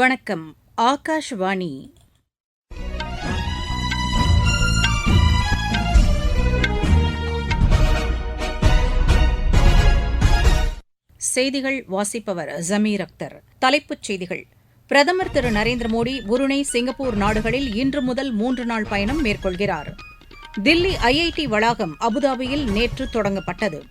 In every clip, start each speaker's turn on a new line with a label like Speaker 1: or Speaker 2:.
Speaker 1: வணக்கம் ஆகாஷ்வாணி செய்திகள் வாசிப்பவர் ஜமீர் அக்தர் தலைப்புச் செய்திகள் பிரதமர் திரு நரேந்திர மோடி உருணை சிங்கப்பூர் நாடுகளில் இன்று முதல் மூன்று நாள் பயணம் மேற்கொள்கிறார் தில்லி ஐஐடி வளாகம் அபுதாபியில் நேற்று தொடங்கப்பட்டது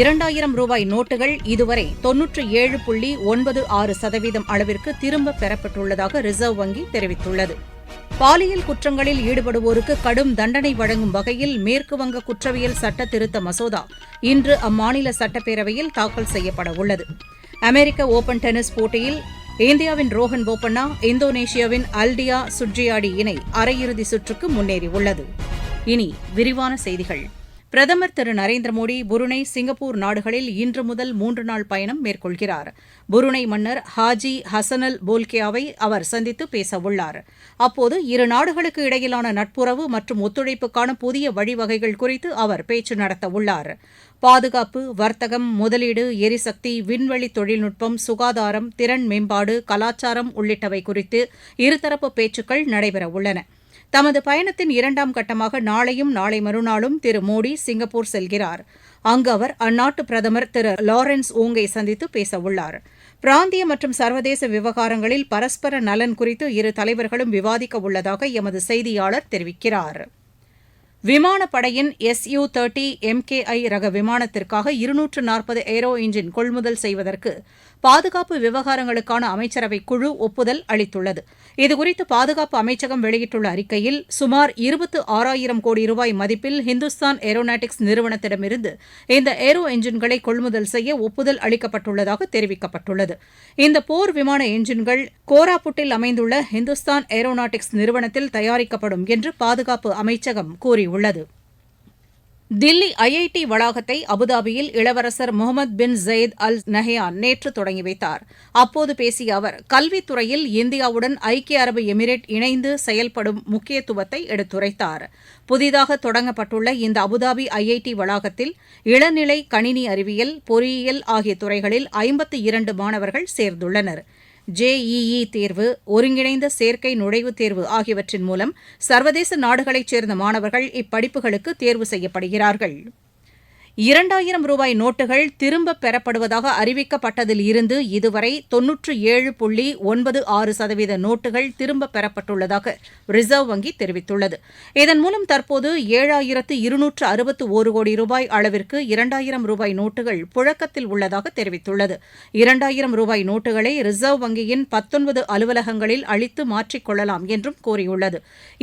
Speaker 1: இரண்டாயிரம் ரூபாய் நோட்டுகள் இதுவரை தொன்னூற்று ஏழு புள்ளி ஒன்பது ஆறு சதவீதம் அளவிற்கு திரும்ப பெறப்பட்டுள்ளதாக ரிசர்வ் வங்கி தெரிவித்துள்ளது பாலியல் குற்றங்களில் ஈடுபடுவோருக்கு கடும் தண்டனை வழங்கும் வகையில் மேற்குவங்க குற்றவியல் சட்ட திருத்த மசோதா இன்று அம்மாநில சட்டப்பேரவையில் தாக்கல் செய்யப்பட உள்ளது அமெரிக்க ஓபன் டென்னிஸ் போட்டியில் இந்தியாவின் ரோஹன் போபண்ணா இந்தோனேஷியாவின் அல்டியா சுட்ஜியாடி இணை அரையிறுதி சுற்றுக்கு முன்னேறியுள்ளது இனி விரிவான செய்திகள் பிரதமர் திரு நரேந்திர மோடி புருணை சிங்கப்பூர் நாடுகளில் இன்று முதல் மூன்று நாள் பயணம் மேற்கொள்கிறார் புருணை மன்னர் ஹாஜி ஹசனல் போல்கியாவை அவர் சந்தித்து பேசவுள்ளார் அப்போது இரு நாடுகளுக்கு இடையிலான நட்புறவு மற்றும் ஒத்துழைப்புக்கான புதிய வழிவகைகள் குறித்து அவர் பேச்சு நடத்தவுள்ளார் பாதுகாப்பு வர்த்தகம் முதலீடு எரிசக்தி விண்வெளி தொழில்நுட்பம் சுகாதாரம் திறன் மேம்பாடு கலாச்சாரம் உள்ளிட்டவை குறித்து இருதரப்பு பேச்சுக்கள் நடைபெறவுள்ளன தமது பயணத்தின் இரண்டாம் கட்டமாக நாளையும் நாளை மறுநாளும் திரு மோடி சிங்கப்பூர் செல்கிறார் அங்கு அவர் அந்நாட்டு பிரதமர் திரு லாரன்ஸ் ஊங்கை சந்தித்து பேசவுள்ளார் பிராந்திய மற்றும் சர்வதேச விவகாரங்களில் பரஸ்பர நலன் குறித்து இரு தலைவர்களும் விவாதிக்க உள்ளதாக எமது செய்தியாளர் தெரிவிக்கிறார் விமானப்படையின் எஸ் யூ தேர்ட்டி ஐ ரக விமானத்திற்காக இருநூற்று நாற்பது ஏரோ இன்ஜின் கொள்முதல் செய்வதற்கு பாதுகாப்பு விவகாரங்களுக்கான அமைச்சரவை குழு ஒப்புதல் அளித்துள்ளது இதுகுறித்து பாதுகாப்பு அமைச்சகம் வெளியிட்டுள்ள அறிக்கையில் சுமார் இருபத்து ஆறாயிரம் கோடி ரூபாய் மதிப்பில் ஹிந்துஸ்தான் ஏரோநாட்டிக்ஸ் நிறுவனத்திடமிருந்து இந்த ஏரோ என்ஜின்களை கொள்முதல் செய்ய ஒப்புதல் அளிக்கப்பட்டுள்ளதாக தெரிவிக்கப்பட்டுள்ளது இந்த போர் விமான என்ஜின்கள் கோராபுட்டில் அமைந்துள்ள ஹிந்துஸ்தான் ஏரோநாட்டிக்ஸ் நிறுவனத்தில் தயாரிக்கப்படும் என்று பாதுகாப்பு அமைச்சகம் கூறியுள்ளது தில்லி ஐஐடி வளாகத்தை அபுதாபியில் இளவரசர் முகமது பின் ஜெயத் அல் நஹயான் நேற்று தொடங்கி வைத்தார் அப்போது பேசிய அவர் கல்வித்துறையில் இந்தியாவுடன் ஐக்கிய அரபு எமிரேட் இணைந்து செயல்படும் முக்கியத்துவத்தை எடுத்துரைத்தார் புதிதாக தொடங்கப்பட்டுள்ள இந்த அபுதாபி ஐஐடி வளாகத்தில் இளநிலை கணினி அறிவியல் பொறியியல் ஆகிய துறைகளில் ஐம்பத்தி இரண்டு மாணவர்கள் சேர்ந்துள்ளனா் ஜேஇஇ தேர்வு ஒருங்கிணைந்த சேர்க்கை நுழைவுத் தேர்வு ஆகியவற்றின் மூலம் சர்வதேச நாடுகளைச் சேர்ந்த மாணவர்கள் இப்படிப்புகளுக்கு தேர்வு செய்யப்படுகிறார்கள் இரண்டாயிரம் ரூபாய் நோட்டுகள் திரும்பப் பெறப்படுவதாக அறிவிக்கப்பட்டதில் இருந்து இதுவரை தொன்னூற்று ஏழு புள்ளி ஒன்பது ஆறு சதவீத நோட்டுகள் திரும்பப் பெறப்பட்டுள்ளதாக ரிசர்வ் வங்கி தெரிவித்துள்ளது இதன் மூலம் தற்போது ஏழாயிரத்து இருநூற்று அறுபத்து ஒரு கோடி ரூபாய் அளவிற்கு இரண்டாயிரம் ரூபாய் நோட்டுகள் புழக்கத்தில் உள்ளதாக தெரிவித்துள்ளது இரண்டாயிரம் ரூபாய் நோட்டுகளை ரிசர்வ் வங்கியின் பத்தொன்பது அலுவலகங்களில் அளித்து மாற்றிக்கொள்ளலாம் என்றும் கூறியுள்ளது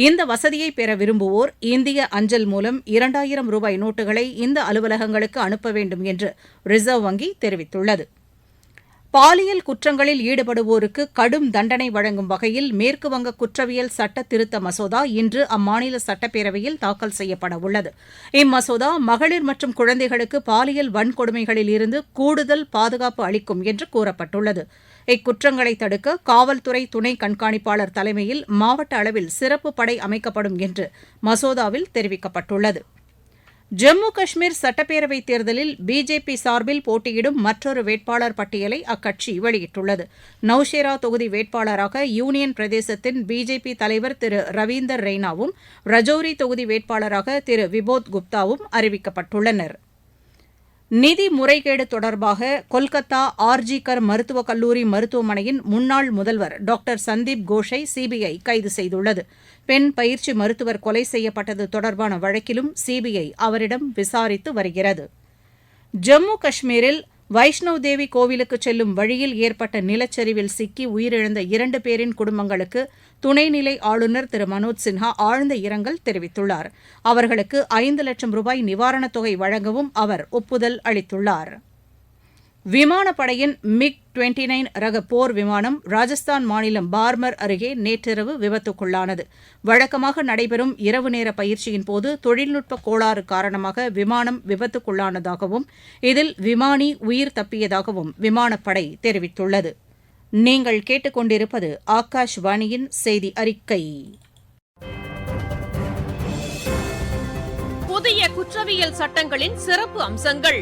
Speaker 1: இந்த வசதியை பெற விரும்புவோர் இந்திய அஞ்சல் மூலம் இரண்டாயிரம் ரூபாய் நோட்டுகளை இந்த அலுவலக அலுவலகங்களுக்கு அனுப்ப வேண்டும் என்று ரிசர்வ் வங்கி தெரிவித்துள்ளது பாலியல் குற்றங்களில் ஈடுபடுவோருக்கு கடும் தண்டனை வழங்கும் வகையில் மேற்குவங்க குற்றவியல் சட்ட திருத்த மசோதா இன்று அம்மாநில சட்டப்பேரவையில் தாக்கல் செய்யப்பட உள்ளது இம்மசோதா மகளிர் மற்றும் குழந்தைகளுக்கு பாலியல் வன்கொடுமைகளில் இருந்து கூடுதல் பாதுகாப்பு அளிக்கும் என்று கூறப்பட்டுள்ளது இக்குற்றங்களை தடுக்க காவல்துறை துணை கண்காணிப்பாளர் தலைமையில் மாவட்ட அளவில் சிறப்பு படை அமைக்கப்படும் என்று மசோதாவில் தெரிவிக்கப்பட்டுள்ளது ஜம்மு காஷ்மீர் சட்டப்பேரவைத் தேர்தலில் பிஜேபி சார்பில் போட்டியிடும் மற்றொரு வேட்பாளர் பட்டியலை அக்கட்சி வெளியிட்டுள்ளது நௌஷேரா தொகுதி வேட்பாளராக யூனியன் பிரதேசத்தின் பிஜேபி தலைவர் திரு ரவீந்தர் ரெய்னாவும் ரஜோரி தொகுதி வேட்பாளராக திரு விபோத் குப்தாவும் அறிவிக்கப்பட்டுள்ளனர் நிதி முறைகேடு தொடர்பாக கொல்கத்தா ஆர்ஜிகர் மருத்துவக் கல்லூரி மருத்துவமனையின் முன்னாள் முதல்வர் டாக்டர் சந்தீப் கோஷை சிபிஐ கைது செய்துள்ளது பெண் பயிற்சி மருத்துவர் கொலை செய்யப்பட்டது தொடர்பான வழக்கிலும் சிபிஐ அவரிடம் விசாரித்து வருகிறது ஜம்மு காஷ்மீரில் வைஷ்ணவ் தேவி கோவிலுக்கு செல்லும் வழியில் ஏற்பட்ட நிலச்சரிவில் சிக்கி உயிரிழந்த இரண்டு பேரின் குடும்பங்களுக்கு துணைநிலை ஆளுநர் திரு மனோஜ் சின்ஹா ஆழ்ந்த இரங்கல் தெரிவித்துள்ளார் அவர்களுக்கு ஐந்து லட்சம் ரூபாய் நிவாரணத் தொகை வழங்கவும் அவர் ஒப்புதல் அளித்துள்ளாா் விமானப்படையின் மிக் டுவெண்டி நைன் ரக போர் விமானம் ராஜஸ்தான் மாநிலம் பார்மர் அருகே நேற்றிரவு விபத்துக்குள்ளானது வழக்கமாக நடைபெறும் இரவு நேர பயிற்சியின் போது தொழில்நுட்ப கோளாறு காரணமாக விமானம் விபத்துக்குள்ளானதாகவும் இதில் விமானி உயிர் தப்பியதாகவும் விமானப்படை தெரிவித்துள்ளது நீங்கள் கேட்டுக்கொண்டிருப்பது ஆகாஷ்வாணியின் செய்தி அறிக்கை புதிய குற்றவியல் சட்டங்களின் சிறப்பு அம்சங்கள்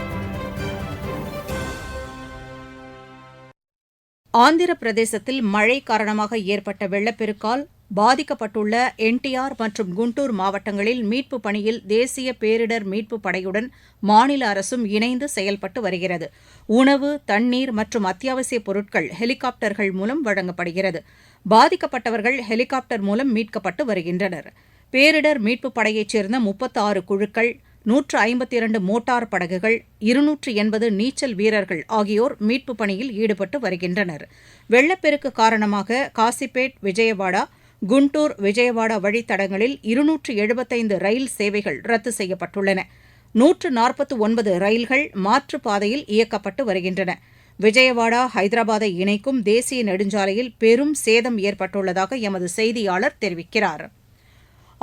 Speaker 1: ஆந்திர பிரதேசத்தில் மழை காரணமாக ஏற்பட்ட வெள்ளப்பெருக்கால் பாதிக்கப்பட்டுள்ள என்டிஆர் மற்றும் குண்டூர் மாவட்டங்களில் மீட்பு பணியில் தேசிய பேரிடர் மீட்பு படையுடன் மாநில அரசும் இணைந்து செயல்பட்டு வருகிறது உணவு தண்ணீர் மற்றும் அத்தியாவசிய பொருட்கள் ஹெலிகாப்டர்கள் மூலம் வழங்கப்படுகிறது பாதிக்கப்பட்டவர்கள் ஹெலிகாப்டர் மூலம் மீட்கப்பட்டு வருகின்றனர் பேரிடர் மீட்பு படையைச் சேர்ந்த முப்பத்தாறு குழுக்கள் நூற்று ஐம்பத்தி இரண்டு மோட்டார் படகுகள் இருநூற்று எண்பது நீச்சல் வீரர்கள் ஆகியோர் மீட்புப் பணியில் ஈடுபட்டு வருகின்றனர் வெள்ளப்பெருக்கு காரணமாக காசிப்பேட் விஜயவாடா குண்டூர் விஜயவாடா வழித்தடங்களில் இருநூற்று எழுபத்தைந்து ரயில் சேவைகள் ரத்து செய்யப்பட்டுள்ளன நூற்று நாற்பத்து ஒன்பது ரயில்கள் மாற்றுப்பாதையில் இயக்கப்பட்டு வருகின்றன விஜயவாடா ஹைதராபாத்தை இணைக்கும் தேசிய நெடுஞ்சாலையில் பெரும் சேதம் ஏற்பட்டுள்ளதாக எமது செய்தியாளர் தெரிவிக்கிறாா்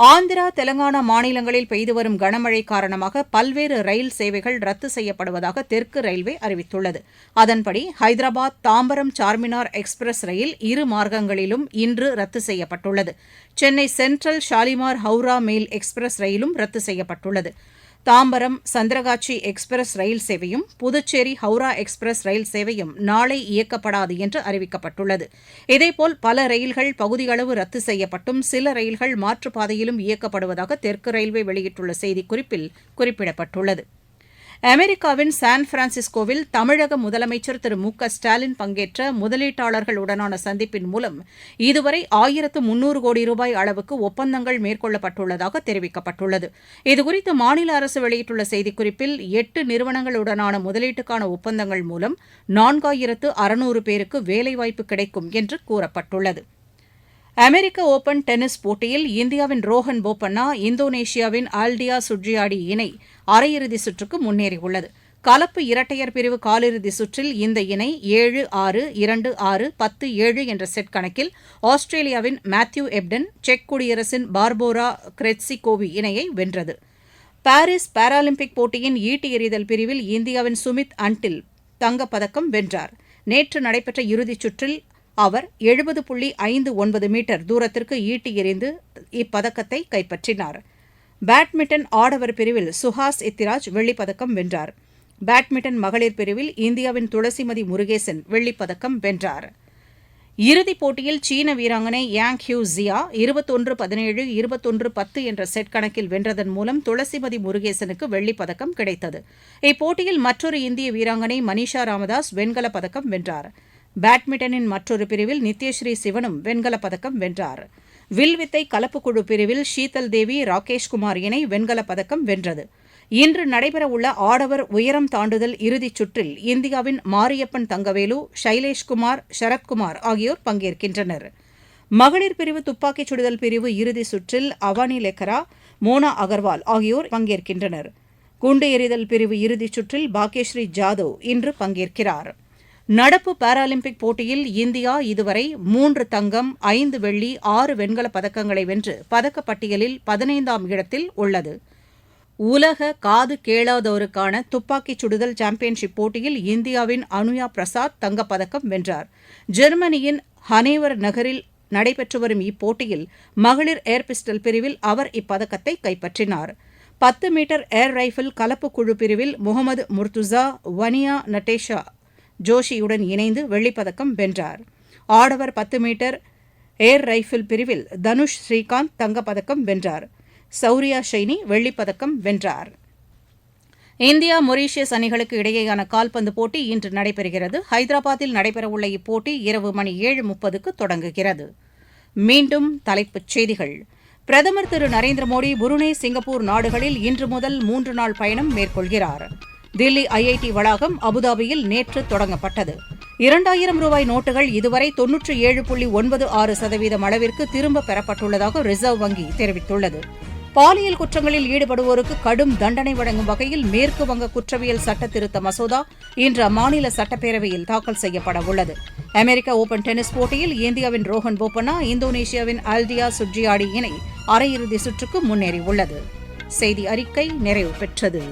Speaker 1: ஆந்திரா தெலங்கானா மாநிலங்களில் பெய்து வரும் கனமழை காரணமாக பல்வேறு ரயில் சேவைகள் ரத்து செய்யப்படுவதாக தெற்கு ரயில்வே அறிவித்துள்ளது அதன்படி ஹைதராபாத் தாம்பரம் சார்மினார் எக்ஸ்பிரஸ் ரயில் இரு மார்க்கங்களிலும் இன்று ரத்து செய்யப்பட்டுள்ளது Chennai central Shalimar Howrah mail express ரயிலும் ரத்து செய்யப்பட்டுள்ளது தாம்பரம் சந்திரகாச்சி எக்ஸ்பிரஸ் ரயில் சேவையும் புதுச்சேரி ஹவுரா எக்ஸ்பிரஸ் ரயில் சேவையும் நாளை இயக்கப்படாது என்று அறிவிக்கப்பட்டுள்ளது இதேபோல் பல ரயில்கள் பகுதியளவு ரத்து செய்யப்பட்டும் சில ரயில்கள் மாற்றுப்பாதையிலும் இயக்கப்படுவதாக தெற்கு ரயில்வே வெளியிட்டுள்ள செய்திக்குறிப்பில் குறிப்பிடப்பட்டுள்ளது அமெரிக்காவின் சான் பிரான்சிஸ்கோவில் தமிழக முதலமைச்சர் திரு மு க ஸ்டாலின் பங்கேற்ற முதலீட்டாளர்களுடனான சந்திப்பின் மூலம் இதுவரை ஆயிரத்து முன்னூறு கோடி ரூபாய் அளவுக்கு ஒப்பந்தங்கள் மேற்கொள்ளப்பட்டுள்ளதாக தெரிவிக்கப்பட்டுள்ளது இதுகுறித்து மாநில அரசு வெளியிட்டுள்ள செய்திக்குறிப்பில் எட்டு நிறுவனங்களுடனான முதலீட்டுக்கான ஒப்பந்தங்கள் மூலம் நான்காயிரத்து அறுநூறு பேருக்கு வேலைவாய்ப்பு கிடைக்கும் என்று கூறப்பட்டுள்ளது அமெரிக்க ஒபன் டென்னிஸ் போட்டியில் இந்தியாவின் ரோஹன் போபண்ணா இந்தோனேஷியாவின் ஆல்டியா சுட்ஜியாடி இணை அரையிறுதி சுற்றுக்கு முன்னேறியுள்ளது கலப்பு இரட்டையர் பிரிவு காலிறுதி சுற்றில் இந்த இணை ஏழு ஆறு இரண்டு ஆறு பத்து ஏழு என்ற செட் கணக்கில் ஆஸ்திரேலியாவின் மேத்யூ எப்டன் செக் குடியரசின் பார்போரா கிரெட்சிகோவி இணையை வென்றது பாரிஸ் பாராலிம்பிக் போட்டியின் ஈட்டி எறிதல் பிரிவில் இந்தியாவின் சுமித் அன்டில் தங்கப்பதக்கம் வென்றார் நேற்று நடைபெற்ற இறுதிச் சுற்றில் அவர் எழுபது புள்ளி ஐந்து ஒன்பது மீட்டர் தூரத்திற்கு ஈட்டி எறிந்து இப்பதக்கத்தை கைப்பற்றினார் பேட்மிண்டன் ஆடவர் பிரிவில் சுஹாஸ் இத்திராஜ் வெள்ளிப்பதக்கம் வென்றார் பேட்மிண்டன் மகளிர் பிரிவில் இந்தியாவின் துளசிமதி முருகேசன் வெள்ளிப்பதக்கம் வென்றார் இறுதிப் போட்டியில் சீன வீராங்கனை யாங் ஹியூ ஜியா இருபத்தொன்று பதினேழு இருபத்தொன்று பத்து என்ற செட் கணக்கில் வென்றதன் மூலம் துளசிமதி முருகேசனுக்கு வெள்ளிப்பதக்கம் கிடைத்தது இப்போட்டியில் மற்றொரு இந்திய வீராங்கனை மனிஷா ராமதாஸ் வெண்கலப் பதக்கம் வென்றாா் பேட்மிண்டனின் மற்றொரு பிரிவில் நித்யஸ்ரீ சிவனும் வெண்கலப் பதக்கம் வென்றார் வில்வித்தை கலப்பு குழு பிரிவில் ஷீதல் தேவி ராகேஷ்குமார் இணை வெண்கலப் பதக்கம் வென்றது இன்று நடைபெறவுள்ள ஆடவர் உயரம் தாண்டுதல் இறுதிச் சுற்றில் இந்தியாவின் மாரியப்பன் தங்கவேலு சைலேஷ்குமார் சரத்குமார் ஆகியோர் பங்கேற்கின்றனர் மகளிர் பிரிவு துப்பாக்கிச் சுடுதல் பிரிவு இறுதி சுற்றில் அவானி லெக்கரா மோனா அகர்வால் ஆகியோர் பங்கேற்கின்றனர் குண்டு எறிதல் பிரிவு இறுதிச் சுற்றில் பாக்கேஸ்ரீ ஜாதவ் இன்று பங்கேற்கிறாா் நடப்பு பாராலிம்பிக் போட்டியில் இந்தியா இதுவரை மூன்று தங்கம் ஐந்து வெள்ளி ஆறு வெண்கலப் பதக்கங்களை வென்று பதக்கப்பட்டியலில் பதினைந்தாம் இடத்தில் உள்ளது உலக காது கேளாதோருக்கான துப்பாக்கிச் சுடுதல் சாம்பியன்ஷிப் போட்டியில் இந்தியாவின் அனுயா பிரசாத் தங்கப்பதக்கம் வென்றார் ஜெர்மனியின் ஹனேவர் நகரில் நடைபெற்று வரும் இப்போட்டியில் மகளிர் ஏர் பிஸ்டல் பிரிவில் அவர் இப்பதக்கத்தை கைப்பற்றினார் பத்து மீட்டர் ஏர் ரைஃபிள் கலப்பு குழு பிரிவில் முகமது முர்துசா வனியா நட்டேஷா ஜோஷியுடன் இணைந்து வெள்ளிப்பதக்கம் வென்றார் ஆடவர் பத்து மீட்டர் ஏர் ரைஃபிள் பிரிவில் தனுஷ் ஸ்ரீகாந்த் தங்கப்பதக்கம் வென்றார் சௌரியா ஷைனி வெள்ளிப்பதக்கம் வென்றார் இந்தியா மொரீஷியஸ் அணிகளுக்கு இடையேயான கால்பந்து போட்டி இன்று நடைபெறுகிறது ஹைதராபாத்தில் நடைபெறவுள்ள இப்போட்டி இரவு மணி ஏழு முப்பதுக்கு தொடங்குகிறது மீண்டும் தலைப்புச் செய்திகள் பிரதமர் திரு நரேந்திர மோடி புருனே சிங்கப்பூர் நாடுகளில் இன்று முதல் மூன்று நாள் பயணம் மேற்கொள்கிறாா் தில்லி ஐஐடி வளாகம் அபுதாபியில் நேற்று தொடங்கப்பட்டது இரண்டாயிரம் ரூபாய் நோட்டுகள் இதுவரை தொன்னூற்று ஏழு புள்ளி ஒன்பது ஆறு சதவீதம் அளவிற்கு திரும்ப பெறப்பட்டுள்ளதாக ரிசர்வ் வங்கி தெரிவித்துள்ளது பாலியல் குற்றங்களில் ஈடுபடுவோருக்கு கடும் தண்டனை வழங்கும் வகையில் மேற்கு வங்க குற்றவியல் சட்ட திருத்த மசோதா இன்று அம்மாநில சட்டப்பேரவையில் தாக்கல் செய்யப்பட உள்ளது அமெரிக்க ஓபன் டென்னிஸ் போட்டியில் இந்தியாவின் ரோஹன் போபண்ணா இந்தோனேஷியாவின் அல்தியா சுட்ஜியாடி இணை அரையிறுதி சுற்றுக்கு முன்னேறியுள்ளது செய்தி அறிக்கை நிறைவு பெற்றது